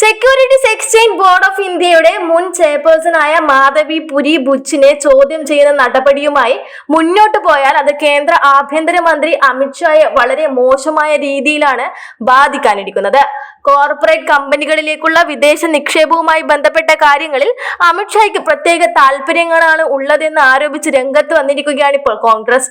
Securities exchange board of ഇന്ത്യയുടെ മുൻ ചെയർപേഴ്സണായ മാധവി പുരി ബുച്ചിനെ ചോദ്യം ചെയ്യുന്ന നടപടിയുമായി മുന്നോട്ട് പോയാൽ അത് കേന്ദ്ര ആഭ്യന്തരമന്ത്രി അമിത്ഷായെ വളരെ മോശമായ രീതിയിലാണ് ബാധിക്കാനിരിക്കുന്നത്. കോർപ്പറേറ്റ് കമ്പനികളിലേക്കുള്ള വിദേശ നിക്ഷേപവുമായി ബന്ധപ്പെട്ട കാര്യങ്ങളിൽ അമിത്ഷായ്ക്ക് പ്രത്യേക താല്പര്യങ്ങളാണ് ഉള്ളതെന്ന് ആരോപിച്ച് രംഗത്ത് വന്നിരിക്കുകയാണ് ഇപ്പോൾ കോൺഗ്രസ്.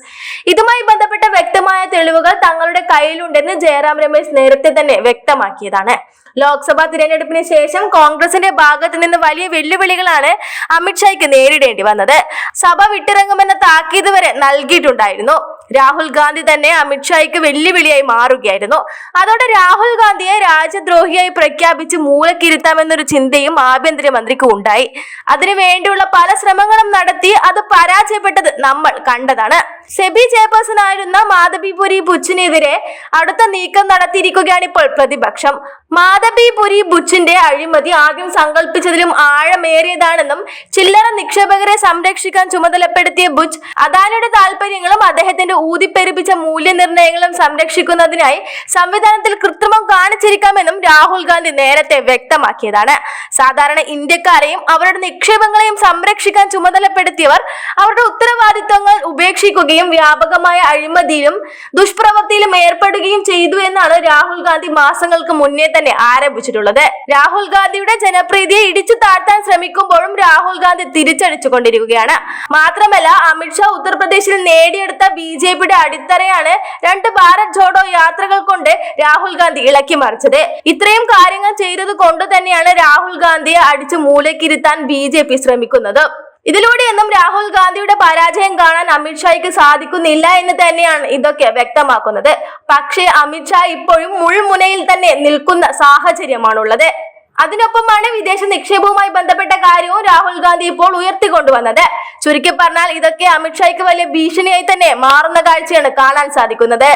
ഇതുമായി ബന്ധപ്പെട്ട വ്യക്തമായ തെളിവുകൾ തങ്ങളുടെ കയ്യിലുണ്ടെന്ന് ജയറാം രമേശ് നേരത്തെ തന്നെ വ്യക്തമാക്കിയതാണ്. ലോക്സഭാ തിരഞ്ഞെടുപ്പിന് ശേഷം കോൺഗ്രസിന്റെ ഭാഗത്ത് നിന്ന് വലിയ വെല്ലുവിളികളാണ് അമിത്ഷായ്ക്ക് നേരിടേണ്ടി വന്നത്. സഭ വിട്ടിറങ്ങുമെന്ന താക്കീത് വരെ നൽകിയിട്ടുണ്ടായിരുന്നു. രാഹുൽ ഗാന്ധി തന്നെ അമിത്ഷായ്ക്ക് വെല്ലുവിളിയായി മാറുകയായിരുന്നു. അതോടെ രാഹുൽ ഗാന്ധിയെ രാജ്യദ്രോഹിയായി പ്രഖ്യാപിച്ച് മൂലക്കിരുത്താമെന്നൊരു ചിന്തയും ആഭ്യന്തരമന്ത്രിക്ക് ഉണ്ടായി. അതിനു വേണ്ടിയുള്ള പല ശ്രമങ്ങളും നടത്തി അത് പരാജയപ്പെട്ടത് നമ്മൾ കണ്ടതാണ്. സെബി ചെയർപേഴ്സൺ ആയിരുന്ന മാധവിപുരി ബുച്ചിനെതിരെ അടുത്ത നീക്കം നടത്തിയിരിക്കുകയാണ് ഇപ്പോൾ പ്രതിപക്ഷം. മാധവിപുരി ബുച്ചിന്റെ അഴിമതി ആദ്യം സങ്കല്പിച്ചതിലും ആഴമേറിയതാണെന്നും ചില്ലറ നിക്ഷേപകരെ സംരക്ഷിക്കാൻ ചുമതലപ്പെടുത്തിയ ബുച്ച് അദാനിയുടെ താല്പര്യങ്ങളും അദ്ദേഹത്തിന്റെ ഊതിപ്പെരുപ്പിച്ച മൂല്യനിർണയങ്ങളും സംരക്ഷിക്കുന്നതിനായി സംവിധാനത്തിൽ കൃത്രിമം കാണിച്ചിരിക്കാമെന്നും രാഹുൽ ഗാന്ധി നേരത്തെ വ്യക്തമാക്കിയതാണ്. സാധാരണ ഇന്ത്യക്കാരെയും അവരുടെ നിക്ഷേപങ്ങളെയും സംരക്ഷിക്കാൻ ചുമതലപ്പെടുത്തിയവർ അവരുടെ ഉത്തരവാദിത്വങ്ങൾ ഉപേക്ഷിക്കുകയും വ്യാപകമായ അഴിമതിയിലും ദുഷ്പ്രവൃത്തിയിലും ഏർപ്പെടുകയും ചെയ്തു എന്നാണ് രാഹുൽ ഗാന്ധി മാസങ്ങൾക്ക് മുന്നേ തന്നെ ആരംഭിച്ചിട്ടുള്ളത്. രാഹുൽ ഗാന്ധിയുടെ ജനപ്രീതിയെ ഇടിച്ചു താഴ്ത്താൻ ശ്രമിക്കുമ്പോഴും രാഹുൽ ഗാന്ധി തിരിച്ചടിച്ചുകൊണ്ടിരിക്കുകയാണ് മാത്രമല്ല അമിത്ഷാ ഉത്തർപ്രദേശിൽ നേടിയെടുത്ത ബി ജെ പിയുടെ അടിത്തറയാണ് രണ്ട് ഭാരത് ജോഡോ യാത്രകൾ കൊണ്ട് രാഹുൽ ഗാന്ധി ഇളക്കി മറിച്ചത്. ഇത്രയും കാര്യങ്ങൾ ചെയ്തത് കൊണ്ട് തന്നെയാണ് രാഹുൽ ഗാന്ധിയെ അടിച്ചു മൂലക്കിരുത്താൻ ബി ജെ പി ശ്രമിക്കുന്നത്. ഇതിലൂടെയൊന്നും രാഹുൽ ഗാന്ധിയുടെ പരാജയം കാണാൻ അമിത്ഷായ്ക്ക് സാധിക്കുന്നില്ല എന്ന് തന്നെയാണ് ഇതൊക്കെ വ്യക്തമാക്കുന്നത്. പക്ഷേ അമിത്ഷാ ഇപ്പോഴും മുൾമുനയിൽ തന്നെ നിൽക്കുന്ന സാഹചര്യമാണുള്ളത്. അതിനൊപ്പമാണ് വിദേശ നിക്ഷേപവുമായി ബന്ധപ്പെട്ട കാര്യവും രാഹുൽ ഗാന്ധി ഇപ്പോൾ ഉയർത്തിക്കൊണ്ടുവന്നത്. ചുരുക്കി പറഞ്ഞാൽ ഇതൊക്കെ അമിത്ഷായ്ക്ക് വലിയ ഭീഷണിയായി തന്നെ മാറുന്ന കാഴ്ചയാണ് കാണാൻ സാധിക്കുന്നത്.